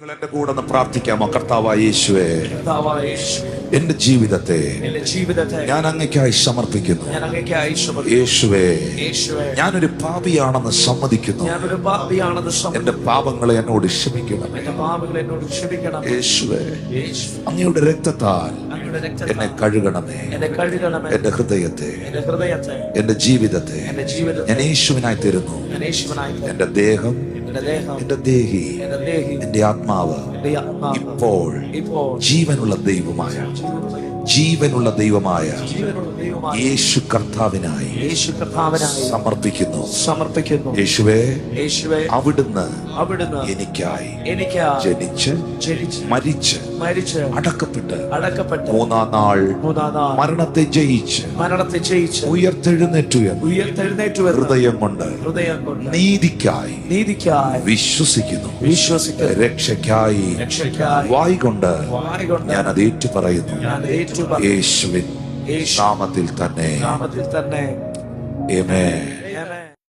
നിങ്ങൾ എന്റെ കൂടെ ഒന്ന് പ്രാർത്ഥിക്കാമോ? കർത്താവായ യേശുവേ കർത്താവായ യേശു, എന്റെ ജീവിതത്തെ ഞാൻ അങ്ങയ്ക്കായി സമർപ്പിക്കുന്നു. ഞാൻ അങ്ങേക്കായി സമർപ്പിക്കുന്നു. യേശുവേ ഞാനൊരു പാപിയാണെന്ന് സമ്മതിക്കുന്നു. എന്റെ പാപങ്ങളെ എന്നോട് ക്ഷമിക്കണം. യേശുവേ അങ്ങയുടെ രക്തത്താൽ എന്നെ കഴുകണമേ. എന്റെ ഹൃദയത്തെ എന്റെ ജീവിതത്തെ ഞാൻ യേശുവിനായി തരുന്നു. എന്റെ ദേഹം എന്റെ ദേഹം എന്റെ ആത്മാവ് ഇപ്പോൾ ജീവനുള്ള ദൈവമായ ജീവനുള്ള ദൈവമായ യേശു കർത്താവിനായി യേശു കർത്താവിനായി സമർപ്പിക്കുന്നു. സമർപ്പിക്കുന്നു. യേശുവേ യേശുവേ അവിടുന്ന് അവിടുന്ന് എനിക്കായി എനിക്കായി ജനിച്ച് ജനിച്ച് മരിച്ച് മരിച്ച് അടക്കപ്പെട്ട് അടക്കപ്പെട്ട് മൂന്നാം നാൾ മൂന്നാം നാൾ മരണത്തെ ജയിച്ച് മരണത്തെ ജയിച്ച് ഉയർത്തെഴുന്നേറ്റു ഉയർത്തെഴുന്നേറ്റു ഹൃദയം കൊണ്ട് ഹൃദയം കൊണ്ട് നീതിക്കായി നീതിക്കായി വിശ്വസിക്കുന്നു. വിശ്വസിക്കുന്നു. രക്ഷയ്ക്കായി രക്ഷയ്ക്കായി വായി കൊണ്ട് വായുകൊണ്ട് ഞാൻ അത് ഏറ്റു പറയുന്നു ഞാൻ ഏറ്റു യേശുവിൻ യേശു നാമത്തിൽ തന്നെ നാമത്തിൽ തന്നെ.